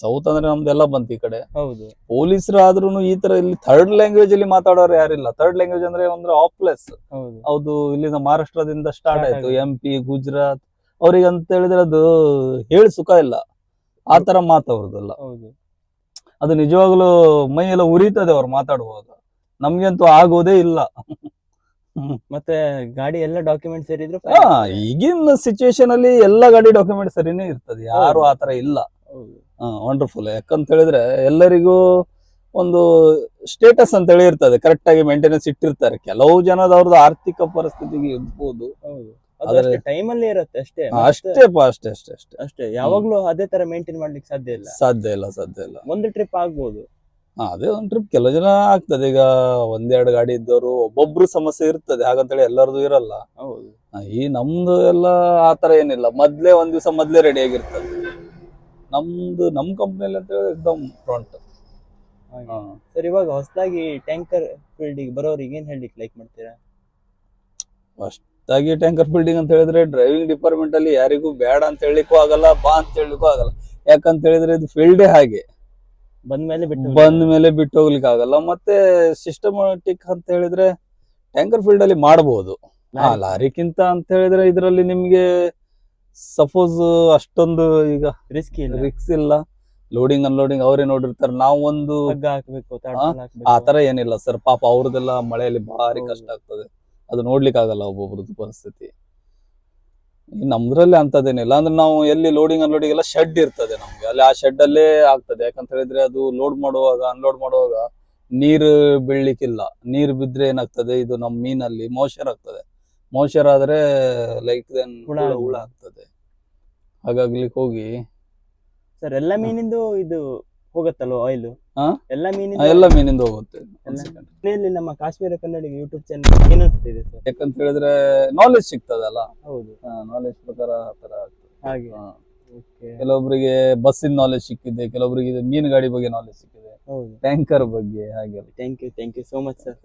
[SPEAKER 1] ಸೌತ್ ಅಂದ್ರೆ ನಮ್ದೆಲ್ಲ ಬಂತು ಈ ಕಡೆ.
[SPEAKER 2] ಹೌದು.
[SPEAKER 1] ಪೊಲೀಸರಾದ್ರೂ ಈ ತರ ಇಲ್ಲಿ ಥರ್ಡ್ ಲ್ಯಾಂಗ್ವೇಜ್ ಅಲ್ಲಿ ಮಾತಾಡೋರು ಯಾರಿಲ್ಲ. ಥರ್ಡ್ ಲ್ಯಾಂಗ್ವೇಜ್ ಅಂದ್ರೆ ಅಂದ್ರೆ ಆಫ್ಲೆಸ್
[SPEAKER 2] ಹೌದು.
[SPEAKER 1] ಹೌದು ಇಲ್ಲಿಂದ ಮಹಾರಾಷ್ಟ್ರದಿಂದ ಸ್ಟಾರ್ಟ್ ಆಯ್ತು. ಎಂ ಪಿ ಗುಜರಾತ್ ಅವ್ರಿಗೆ ಅಂತ ಹೇಳಿದ್ರೆ ಅದು ಹೇಳಿ ಸುಖ ಇಲ್ಲ. ಆ ತರ ಮಾತವ್ರದಲ್ಲ
[SPEAKER 2] ಹೌದು.
[SPEAKER 1] ಅದು ನಿಜವಾಗ್ಲೂ ಮೈ ಎಲ್ಲ ಉರಿತದೆ ಅವ್ರು ಮಾತಾಡುವಾಗ. ನಮ್ಗಂತೂ ಆಗೋದೇ ಇಲ್ಲ.
[SPEAKER 2] ಮತ್ತೆ ಗಾಡಿ ಎಲ್ಲ ಡಾಕ್ಯುಮೆಂಟ್ ಸೇರಿದ್ರು
[SPEAKER 1] ಆ ಈಗಿನ ಸಿಚುವೇಶನ್ ಅಲ್ಲಿ ಎಲ್ಲ ಗಾಡಿ ಡಾಕ್ಯುಮೆಂಟ್ ಸರಿನೇ ಇರ್ತದೆ. ಯಾರು ಆತರ ಇಲ್ಲ. ವಂಡರ್ಫುಲ್ ಯಾಕಂತ ಹೇಳಿದ್ರೆ ಎಲ್ಲರಿಗೂ ಒಂದು ಸ್ಟೇಟಸ್ ಅಂತ ಹೇಳಿ ಇರ್ತದೆ. ಕರೆಕ್ಟ್ ಆಗಿ ಮೇಂಟೆನೆನ್ಸ್ ಇಟ್ಟಿರ್ತಾರೆ. ಕೆಲವು ಜನದವ್ರದ್ದು ಆರ್ಥಿಕ ಪರಿಸ್ಥಿತಿಗೆ ಇರ್ಬೋದು.
[SPEAKER 2] ಟೈಮ್ ಅಲ್ಲಿ ಇರುತ್ತೆ ಅಷ್ಟೇ.
[SPEAKER 1] ಅಷ್ಟೇ ಅಷ್ಟೇ ಅಷ್ಟೇ ಅಷ್ಟೇ.
[SPEAKER 2] ಅಷ್ಟೇ ಯಾವಾಗ್ಲೂ ಅದೇ ತರ ಮೇಂಟೈನ್ ಮಾಡ್ಲಿಕ್ಕೆ ಸಾಧ್ಯ ಇಲ್ಲ.
[SPEAKER 1] ಸಾಧ್ಯ ಇಲ್ಲ ಸಾಧ್ಯ ಇಲ್ಲ.
[SPEAKER 2] ಒಂದು ಟ್ರಿಪ್ ಆಗ್ಬೋದು.
[SPEAKER 1] ಹಾ, ಅದೇ ಒಂದು ಟ್ರಿಪ್ ಕೆಲವು ಜನ ಆಗ್ತದೆ. ಈಗ ಒಂದೆರಡು ಗಾಡಿ ಇದ್ದವರು ಒಬ್ಬೊಬ್ರು ಸಮಸ್ಯೆ ಇರ್ತದೆ. ಹಾಗಂತೇಳಿ ಎಲ್ಲರದು ಇರಲ್ಲ.
[SPEAKER 2] ಹೌದು.
[SPEAKER 1] ಈ ನಮ್ದು ಎಲ್ಲ ಆತರ ಏನಿಲ್ಲ. ಮೊದ್ಲೇ ಒಂದ್ ದಿವಸ ಮೊದ್ಲೇ ರೆಡಿ ಆಗಿರ್ತದೆ. ನಮ್ದು ನಮ್ ಕಂಪ್ನಿಯಲ್ಲಿ ಅಂತ ಹೇಳಿದ್ರೆ ಎಕ್ದಮ್ ಫ್ರಂಟ್
[SPEAKER 2] ಸರ್ ಇವಾಗ ಹೊಸದಾಗಿ ಟ್ಯಾಂಕರ್ ಫೀಲ್ಡಿಗೆ ಬರೋರಿಗೆ ಏನ್ ಹೇಳ್ಲಿಕ್ಕೆ ಲೈಕ್ ಮಾಡ್ತೀರಾ?
[SPEAKER 1] ಹೊಸದಾಗಿ ಟ್ಯಾಂಕರ್ ಫೀಲ್ಡಿಂಗ್ ಅಂತ ಹೇಳಿದ್ರೆ ಡ್ರೈವಿಂಗ್ ಡಿಪಾರ್ಟ್ಮೆಂಟ್ ಅಲ್ಲಿ ಯಾರಿಗೂ ಬೇಡ ಅಂತ ಹೇಳಲಿಕ್ಕೂ ಆಗಲ್ಲ ಬಾ ಅಂತ ಹೇಳಲಿಕ್ಕೂ ಆಗಲ್ಲ. ಯಾಕಂತ ಹೇಳಿದ್ರೆ ಇದು ಫೀಲ್ಡೇ ಹಾಗೆ.
[SPEAKER 2] ಬಂದ್ಮೇಲೆ ಬಿಟ್ಟು
[SPEAKER 1] ಬಂದ ಮೇಲೆ ಬಿಟ್ಟು ಹೋಗ್ಲಿಕ್ಕೆ ಆಗಲ್ಲ. ಮತ್ತೆ ಸಿಸ್ಟಮ್ಯಾಟಿಕ್ ಅಂತ ಹೇಳಿದ್ರೆ ಟ್ಯಾಂಕರ್ ಫೀಲ್ಡ್ ಅಲ್ಲಿ ಮಾಡಬಹುದು ಲಾರಿಕ್ಕಿಂತ ಅಂತ ಹೇಳಿದ್ರೆ ಇದರಲ್ಲಿ ನಿಮ್ಗೆ ಸಪೋಸ್ ಅಷ್ಟೊಂದು ಈಗ
[SPEAKER 2] ರಿಸ್ಕ್ ಇಲ್ಲ.
[SPEAKER 1] ರಿಕ್ಸ್ ಇಲ್ಲ. ಲೋಡಿಂಗ್ ಅನ್ಲೋಡಿಂಗ್ ಅವರೇ ನೋಡಿರ್ತಾರೆ. ನಾವು ಒಂದು
[SPEAKER 2] ಹಗ್ಗ ಹಾಕ್ಬೇಕು ತಾಡ್ಪಾಲ್
[SPEAKER 1] ಆ ತರ ಏನಿಲ್ಲ ಸರ್. ಪಾಪ ಅವ್ರದೆಲ್ಲ ಮಳೆಯಲ್ಲಿ ಭಾರಿ ಕಷ್ಟ ಆಗ್ತದೆ. ಅದು ನೋಡ್ಲಿಕ್ಕೆ ಆಗಲ್ಲ ಒಬ್ಬೊಬ್ರದ್ದು ಪರಿಸ್ಥಿತಿ. ನಮ್ದ್ರಲ್ಲಿ ಅಂತದೇನಿಲ್ಲ ಅಂದ್ರೆ ನಾವು ಎಲ್ಲಿ ಲೋಡಿಂಗ್ ಅನ್ಲೋಡಿಂಗ್ ಎಲ್ಲ ಶೆಡ್ ಇರ್ತದೆ ನಮ್ಗೆ. ಅಲ್ಲಿ ಆ ಶೆಡ್ ಅಲ್ಲೇ ಆಗ್ತದೆ. ಯಾಕಂತ ಹೇಳಿದ್ರೆ ಅದು ಲೋಡ್ ಮಾಡುವಾಗ ಅನ್ಲೋಡ್ ಮಾಡುವಾಗ ನೀರು ಬೀಳ್ಲಿಕ್ಕಿಲ್ಲ. ನೀರು ಬಿದ್ರೆ ಏನಾಗ್ತದೆ? ಇದು ನಮ್ಮ ಮೀನಲ್ಲಿ ಮೋಶರ್ ಆಗ್ತದೆ. ಮೋಶರ್ ಆದ್ರೆ ಲೈಕ್ ದೆನ್
[SPEAKER 2] ಹುಳ
[SPEAKER 1] ಹುಳ
[SPEAKER 2] ಆಗ್ತದೆ.
[SPEAKER 1] ಹುಳ ಆಗ್ತದೆ. ಹಾಗಾಗ್ಲಿಕ್ಕೆ ಹೋಗಿ.
[SPEAKER 2] ಸರ್ ಎಲ್ಲ ಮೀನಿಂದು ಇದು ಹೋಗುತ್ತಲ್ವ ಆಯಿಲ್
[SPEAKER 1] ಹಾ?
[SPEAKER 2] ಎಲ್ಲ ಮೀನಿಂದ
[SPEAKER 1] ಎಲ್ಲ ಮೀನಿಂದ ಹೋಗುತ್ತೆ. ಒಂದ್
[SPEAKER 2] ಎಲ್ಲ?
[SPEAKER 1] second.
[SPEAKER 2] ಮನೆಯಲ್ಲಿ ನಮ್ಮ ಕಾಶ್ಮೀರ ಕನ್ನಡ ಯೂಟ್ಯೂಬ್ ಚಾನಲ್ ಏನ್ ಅನ್ಸ್ತಿದೆ ಸರ್
[SPEAKER 1] ಯಾಕಂತ ಹೇಳಿದ್ರೆ ನಾಲೆಜ್ ಸಿಗ್ತದಲ್ಲ?
[SPEAKER 2] ಹೌದು.
[SPEAKER 1] ನಾಲೆಜ್ ಪ್ರಕಾರ ಆ ತರ ಆಗ್ತದೆ.
[SPEAKER 2] ಹಾಗೆ.
[SPEAKER 1] ಹಾ.
[SPEAKER 2] ಓಕೆ
[SPEAKER 1] ಕೆಲವೊಬ್ಬರಿಗೆ ಬಸ್ಸಿನ ನಾಲೆಜ್ ಸಿಕ್ಕಿದೆ ಕೆಲವೊಬ್ಬರಿಗೆ ಇದು ಮೀನು ಗಾಡಿ ಬಗ್ಗೆ ನಾಲೆಜ್ ಸಿಕ್ಕಿದೆ.
[SPEAKER 2] ಹೌದು.
[SPEAKER 1] ಟ್ಯಾಂಕರ್ ಬಗ್ಗೆ ಹಾಗೆ.
[SPEAKER 2] Thank you thank you so much sir